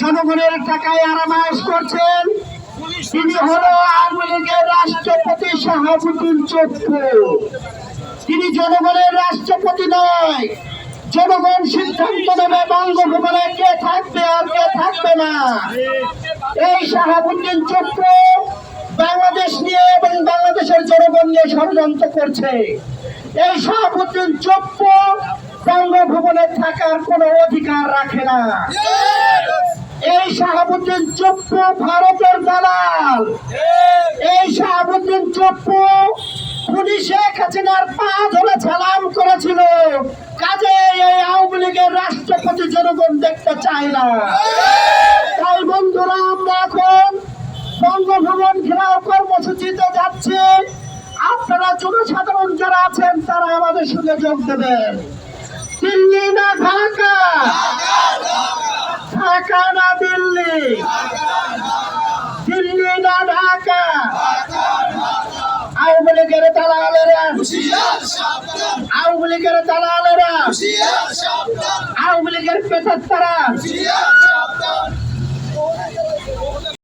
জনগণের টাকায় আরামাস করছেন। তিনি হলো আওয়ামী লীগের রাষ্ট্রপতি শাহাবুদ্দিন চপ্পু তিনি জনগণের রাষ্ট্রপতি নয়। জনগণ সিদ্ধান্ত নেবে বঙ্গভবনে কে থাকবে আর কে থাকবে না। এই শাহাবুদ্দিন চপ্পু বাংলাদেশ নিয়ে এবং বাংলাদেশের জনগণ নিয়ে ষড়যন্ত্র করছে। এই শাহাবুদ্দিন চপ্পু বঙ্গভবনে থাকার কোনো অধিকার রাখে না। এই শাহাবুদ্দিন চপ্পু ভারতের দালাল। এই শাহাবুদ্দিন চপ্পু শেখ হাসিনার করেছিল। কাজে এই রাষ্ট্রপতি জনগণ দেখতে চায় না। তাই বন্ধুরা, আমরা এখন বঙ্গভবন ঘেরাও কর্মসূচিতে যাচ্ছি। আপনারা জনসাধারণ যারা আছেন, তারা আমাদের সঙ্গে যোগ দেবেন দিল্লি না ঢাকা ঢাকা না দিল্লি দিল্লি না ঢাকা আওয়ামী লীগের দালালেরা। আওয়ামী লীগের দালালেরা। আওয়ামী লীগের পেতাত্তারা